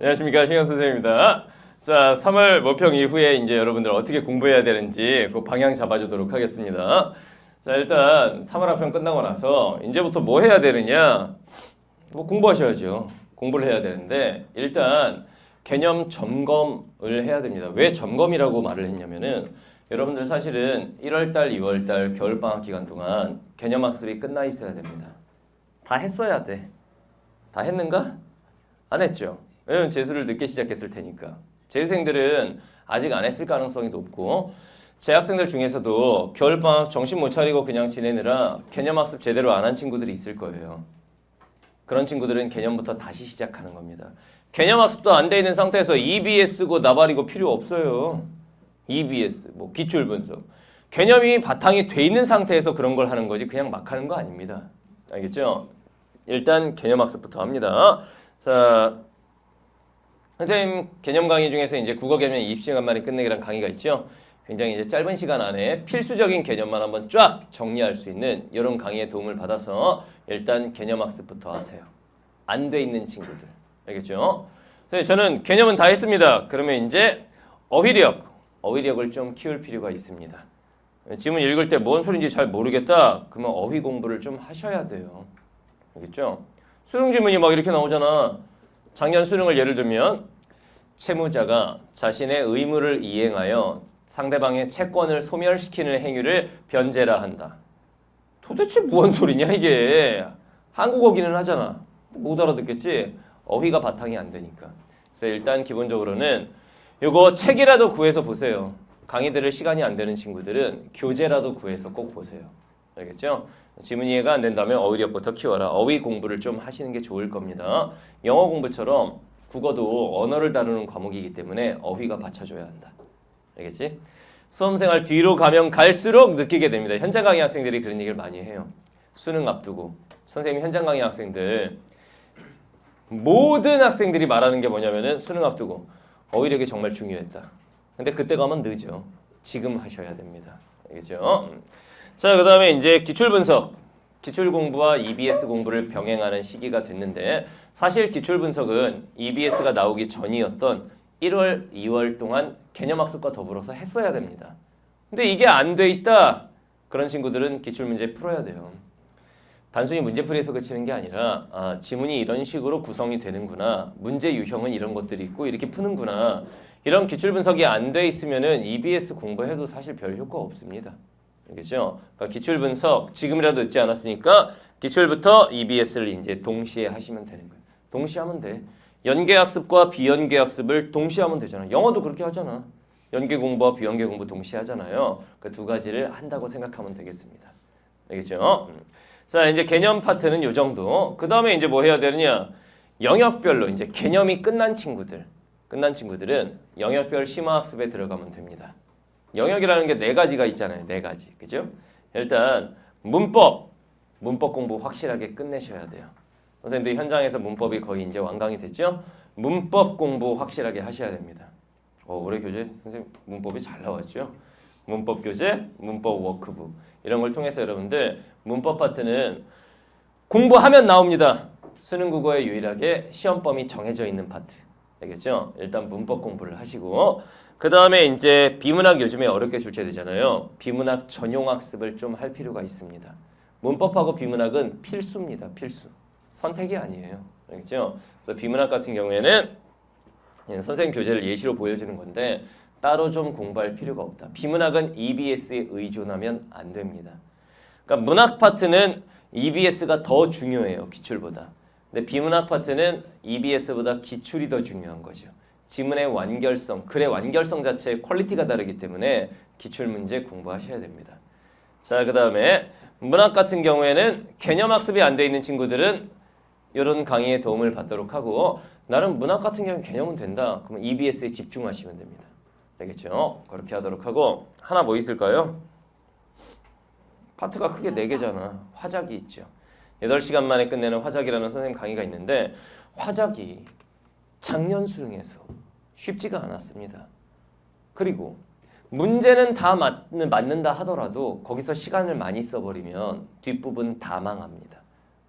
안녕하십니까 신영 선생님입니다. 자, 3월 모평 이후에 이제 여러분들 어떻게 공부해야 되는지 그 방향 잡아주도록 하겠습니다. 자, 일단 3월 합평 끝나고 나서 이제부터 뭐 해야 되느냐? 뭐 공부하셔야죠. 공부를 해야 되는데 일단 개념 점검을 해야 됩니다. 왜 점검이라고 말을 했냐면은 여러분들 사실은 1월달, 2월달 겨울방학 기간 동안 개념 학습이 끝나 있어야 됩니다. 다 했어야 돼. 다 했는가? 안 했죠. 왜냐면 재수를 늦게 시작했을 테니까. 재수생들은 아직 안 했을 가능성이 높고 재학생들 중에서도 겨울방학 정신 못 차리고 그냥 지내느라 개념학습 제대로 안 한 친구들이 있을 거예요. 그런 친구들은 개념부터 다시 시작하는 겁니다. 개념학습도 안 돼 있는 상태에서 EBS고 나발이고 필요 없어요. EBS, 뭐 기출분석. 개념이 바탕이 돼 있는 상태에서 그런 걸 하는 거지 그냥 막 하는 거 아닙니다. 알겠죠? 일단 개념학습부터 합니다. 자, 선생님 개념 강의 중에서 이제 국어 개념 20시간 만에 끝내기란 강의가 있죠. 굉장히 이제 짧은 시간 안에 필수적인 개념만 한번 쫙 정리할 수 있는 이런 강의의 도움을 받아서 일단 개념 학습부터 하세요. 안 돼 있는 친구들. 알겠죠? 선생님, 저는 개념은 다 했습니다. 그러면 이제 어휘력, 어휘력을 좀 키울 필요가 있습니다. 지문 읽을 때 뭔 소리인지 잘 모르겠다. 그러면 어휘 공부를 좀 하셔야 돼요. 알겠죠? 수능 지문이 막 이렇게 나오잖아. 작년 수능을 예를 들면 채무자가 자신의 의무를 이행하여 상대방의 채권을 소멸시키는 행위를 변제라 한다. 도대체 무슨 소리냐 이게? 한국어기는 하잖아. 못 알아듣겠지? 어휘가 바탕이 안 되니까. 그래서 일단 기본적으로는 요거 책이라도 구해서 보세요. 강의 들을 시간이 안 되는 친구들은 교재라도 구해서 꼭 보세요. 알겠죠? 지문 이해가 안 된다면 어휘력부터 키워라. 어휘 공부를 좀 하시는 게 좋을 겁니다. 영어 공부처럼 국어도 언어를 다루는 과목이기 때문에 어휘가 받쳐줘야 한다. 알겠지? 수험생활 뒤로 가면 갈수록 느끼게 됩니다. 현장 강의 학생들이 그런 얘기를 많이 해요. 수능 앞두고 선생님 현장 강의 학생들 모든 학생들이 말하는 게 뭐냐면은 수능 앞두고 어휘력이 정말 중요했다. 근데 그때 가면 늦어. 지금 하셔야 됩니다. 알겠죠? 음. 자, 그 다음에 이제 기출 분석. 기출 공부와 EBS 공부를 병행하는 시기가 됐는데 사실 기출 분석은 EBS가 나오기 전이었던 1월, 2월 동안 개념 학습과 더불어서 했어야 됩니다. 근데 이게 안 돼 있다. 그런 친구들은 기출 문제 풀어야 돼요. 단순히 문제풀이에서 그치는 게 아니라 아, 지문이 이런 식으로 구성이 되는구나. 문제 유형은 이런 것들이 있고 이렇게 푸는구나. 이런 기출 분석이 안 돼 있으면 은 EBS 공부해도 사실 별 효과 없습니다. 알겠죠? 그러니까 기출 분석 지금이라도 늦지 않았으니까 기출부터 EBS를 이제 동시에 하시면 되는 거예요. 동시에 하면 돼. 연계 학습과 비연계 학습을 동시에 하면 되잖아. 영어도 그렇게 하잖아. 연계 공부와 비연계 공부 동시에 하잖아요. 그 두 가지를 한다고 생각하면 되겠습니다. 알겠죠? 음. 자, 이제 개념 파트는 요 정도. 그 다음에 이제 뭐 해야 되느냐? 영역별로 이제 개념이 끝난 친구들. 끝난 친구들은 영역별 심화 학습에 들어가면 됩니다. 영역이라는 게 네 가지가 있잖아요. 네 가지. 그죠? 일단 문법. 문법 공부 확실하게 끝내셔야 돼요. 선생님들 현장에서 문법이 거의 이제 완강이 됐죠? 문법 공부 확실하게 하셔야 됩니다. 어, 올해 교재 선생님 문법이 잘 나왔죠? 문법 교재, 문법 워크북 이런 걸 통해서 여러분들 문법 파트는 공부하면 나옵니다. 수능 국어에 유일하게 시험 범위 정해져 있는 파트. 알겠죠? 일단 문법 공부를 하시고 그 다음에 이제 비문학 요즘에 어렵게 출제되잖아요. 비문학 전용 학습을 좀 할 필요가 있습니다. 문법하고 비문학은 필수입니다. 필수. 선택이 아니에요. 알겠죠? 그래서 비문학 같은 경우에는 선생님 교재를 예시로 보여주는 건데 따로 좀 공부할 필요가 없다. 비문학은 EBS에 의존하면 안 됩니다. 그러니까 문학 파트는 EBS가 더 중요해요. 기출보다. 근데 비문학 파트는 EBS보다 기출이 더 중요한 거죠. 지문의 완결성, 글의 완결성 자체의 퀄리티가 다르기 때문에 기출 문제 공부하셔야 됩니다. 자, 그 다음에 문학 같은 경우에는 개념 학습이 안 돼 있는 친구들은 이런 강의에 도움을 받도록 하고 나는 문학 같은 경우는 개념은 된다. 그러면 EBS에 집중하시면 됩니다. 되겠죠? 그렇게 하도록 하고 하나 뭐 있을까요? 파트가 크게 네 개잖아. 화작이 있죠. 8시간 만에 끝내는 화작이라는 선생님 강의가 있는데 화작이 작년 수능에서 쉽지가 않았습니다. 그리고 문제는 다 맞, 맞는다 하더라도 거기서 시간을 많이 써버리면 뒷부분 다 망합니다.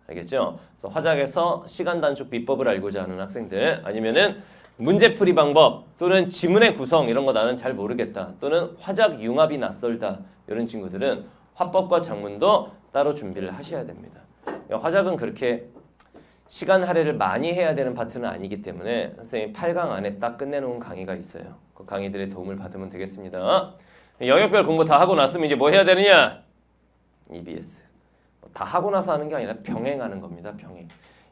알겠죠? 그래서 화작에서 시간 단축 비법을 알고자 하는 학생들 아니면은 문제풀이 방법 또는 지문의 구성 이런 거 나는 잘 모르겠다. 또는 화작 융합이 낯설다. 이런 친구들은 화법과 작문도 따로 준비를 하셔야 됩니다. 화작은 그렇게 시간 할애를 많이 해야 되는 파트는 아니기 때문에 선생님 8강 안에 딱 끝내놓은 강의가 있어요. 그 강의들의 도움을 받으면 되겠습니다. 영역별 공부 다 하고 났으면 이제 뭐 해야 되느냐? EBS. 다 하고 나서 하는 게 아니라 병행하는 겁니다. 병행.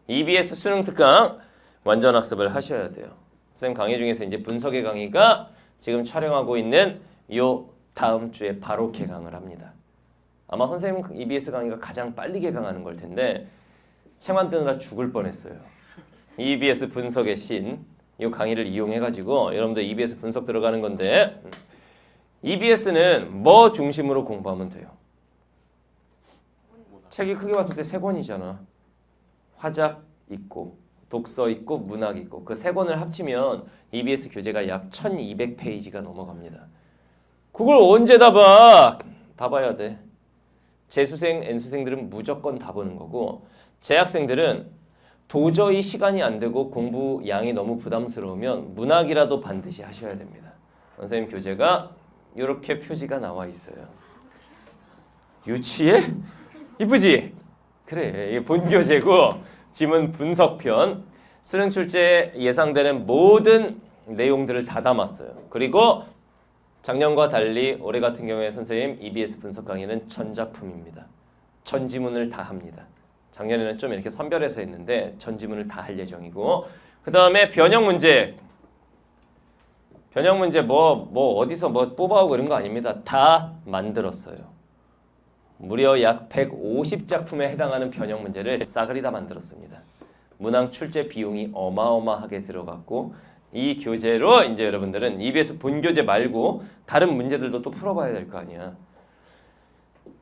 EBS 수능 특강 완전 학습을 하셔야 돼요. 선생님 강의 중에서 이제 분석의 강의가 지금 촬영하고 있는 요 다음 주에 바로 개강을 합니다. 아마 선생님 EBS 강의가 가장 빨리 개강하는 걸 텐데 책만 뜨느라 죽을 뻔했어요. EBS 분석의 신, 이 강의를 이용해 가지고 여러분들 EBS 분석 들어가는 건데 EBS는 뭐 중심으로 공부하면 돼요? 책이 크게 봤을 때 세 권이잖아. 화작 있고 독서 있고 문학 있고 그 세 권을 합치면 EBS 교재가 약 1200페이지가 넘어갑니다. 그걸 언제 다 봐? 다 봐야 돼. 재수생, N수생들은 무조건 다 보는 거고 재학생들은 도저히 시간이 안 되고 공부 양이 너무 부담스러우면 문학이라도 반드시 하셔야 됩니다. 선생님 교재가 이렇게 표지가 나와 있어요. 유치해? 이쁘지? 그래, 이게 본교재고 지문 분석편 수능 출제 예상되는 모든 내용들을 다 담았어요. 그리고 작년과 달리 올해 같은 경우에 선생님 EBS 분석 강의는 전작품입니다. 전지문을 다 합니다. 작년에는 좀 이렇게 선별해서 했는데 전지문을 다 할 예정이고 그 다음에 변형 문제 변형 문제 뭐 뭐 어디서 뭐 뽑아오고 이런 거 아닙니다. 다 만들었어요. 무려 약 150작품에 해당하는 변형 문제를 싸그리 다 만들었습니다. 문항 출제 비용이 어마어마하게 들어갔고 이 교재로 이제 여러분들은 EBS 본교재 말고 다른 문제들도 또 풀어봐야 될 거 아니야.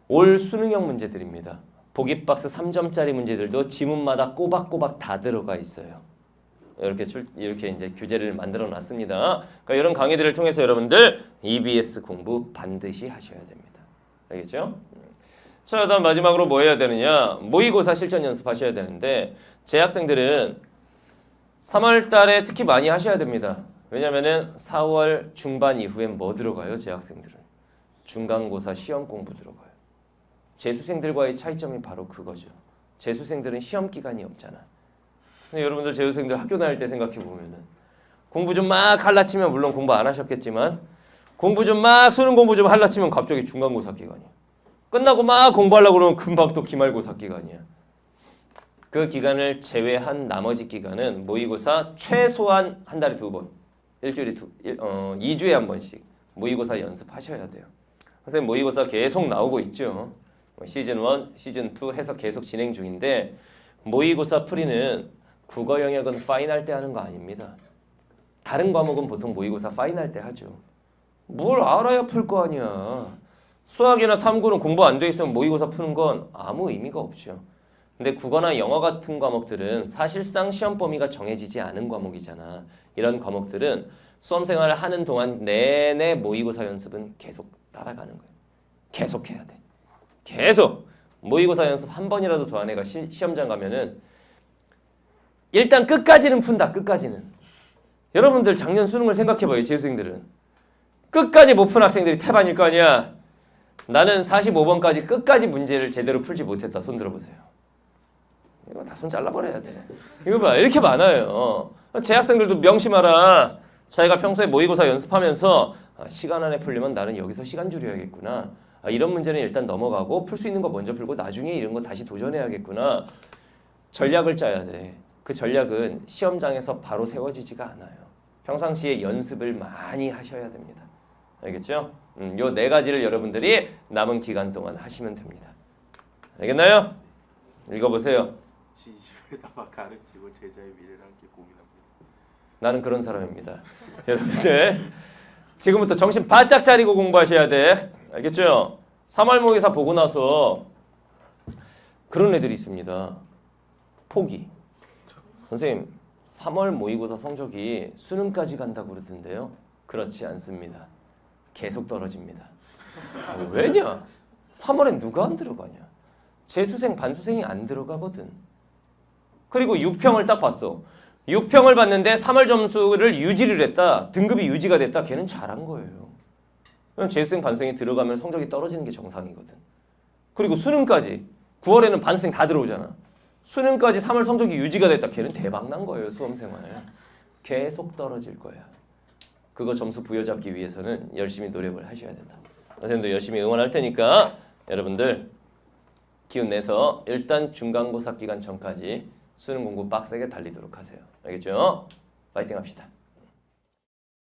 올 수능형 문제들입니다. 보기 박스 3점짜리 문제들도 지문마다 꼬박꼬박 다 들어가 있어요. 이렇게 출, 이렇게 이제 교재를 만들어 놨습니다. 그러니까 이런 강의들을 통해서 여러분들 EBS 공부 반드시 하셔야 됩니다. 알겠죠? 자, 그다음 마지막으로 뭐 해야 되느냐? 모의고사 실전 연습하셔야 되는데 재학생들은 3월 달에 특히 많이 하셔야 됩니다. 왜냐면은 4월 중반 이후엔 뭐 들어가요? 재학생들은 중간고사 시험 공부 들어가요. 재수생들과의 차이점이 바로 그거죠. 재수생들은 시험 기간이 없잖아. 여러분들 재수생들 학교 다닐 때 생각해 보면은 공부 좀막 할라치면 물론 공부 안 하셨겠지만 공부 좀 막 수능 공부 좀 할라치면 갑자기 중간고사 기간이야. 끝나고 막 공부하려고 그러면 금방 또 기말고사 기간이야. 그 기간을 제외한 나머지 기간은 모의고사 최소한 한 달에 두 번, 일주일에 두, 일, 어, 2주에 한 번씩 모의고사 연습하셔야 돼요. 선생님 모의고사 계속 나오고 있죠. 뭐 시즌 1, 시즌 2 해서 계속 진행 중인데 모의고사 풀이는 국어 영역은 파이널 때 하는 거 아닙니다. 다른 과목은 보통 모의고사 파이널 때 하죠. 뭘 알아야 풀 거 아니야. 수학이나 탐구는 공부 안 돼 있으면 모의고사 푸는 건 아무 의미가 없죠. 근데 국어나 영어 같은 과목들은 사실상 시험 범위가 정해지지 않은 과목이잖아. 이런 과목들은 수험 생활을 하는 동안 내내 모의고사 연습은 계속 따라가는 거예요. 계속 해야 돼. 계속 모의고사 연습 한 번이라도 더한 애가 시, 시험장 가면은 일단 끝까지는 푼다. 끝까지는. 여러분들 작년 수능을 생각해봐요. 재수생들은. 끝까지 못 푼 학생들이 태반일 거 아니야. 나는 45번까지 끝까지 문제를 제대로 풀지 못했다. 손 들어보세요. 이거 다 손 잘라버려야 돼. 이거 봐. 이렇게 많아요. 재학생들도 명심하라. 자기가 평소에 모의고사 연습하면서 아, 시간 안에 풀려면 나는 여기서 시간 줄여야겠구나. 아, 이런 문제는 일단 넘어가고 풀 수 있는 거 먼저 풀고 나중에 이런 거 다시 도전해야겠구나. 전략을 짜야 돼. 그 전략은 시험장에서 바로 세워지지가 않아요. 평상시에 연습을 많이 하셔야 됩니다. 알겠죠? 음, 요네 가지를 여러분들이 남은 기간 동안 하시면 됩니다. 알겠나요? 읽어보세요. 진심에다가 가르치고 제자의 미래를 함께 고민합니다. 나는 그런 사람입니다. 여러분들 지금부터 정신 바짝 차리고 공부하셔야 돼. 알겠죠? 3월 모의사 보고 나서 그런 애들이 있습니다. 포기. 선생님, 3월 모의고사 성적이 수능까지 간다고 그러던데요. 그렇지 않습니다. 계속 떨어집니다. 어, 왜냐? 3월엔 누가 안 들어가냐? 재수생, 반수생이 안 들어가거든. 그리고 6평을 딱 봤어. 6평을 받는데 3월 점수를 유지를 했다. 등급이 유지가 됐다. 걔는 잘한 거예요. 그냥 재수생 반수생이 들어가면 성적이 떨어지는 게 정상이거든. 그리고 수능까지 9월에는 반수생 다 들어오잖아. 수능까지 3월 성적이 유지가 됐다. 걔는 대박 난 거예요. 수험생활. 계속 떨어질 거야. 그거 점수 부여잡기 위해서는 열심히 노력을 하셔야 된다. 선생님도 열심히 응원할 테니까 여러분들 기운 내서 일단 중간고사 기간 전까지 수능 공부 빡세게 달리도록 하세요. 알겠죠? 파이팅 합시다.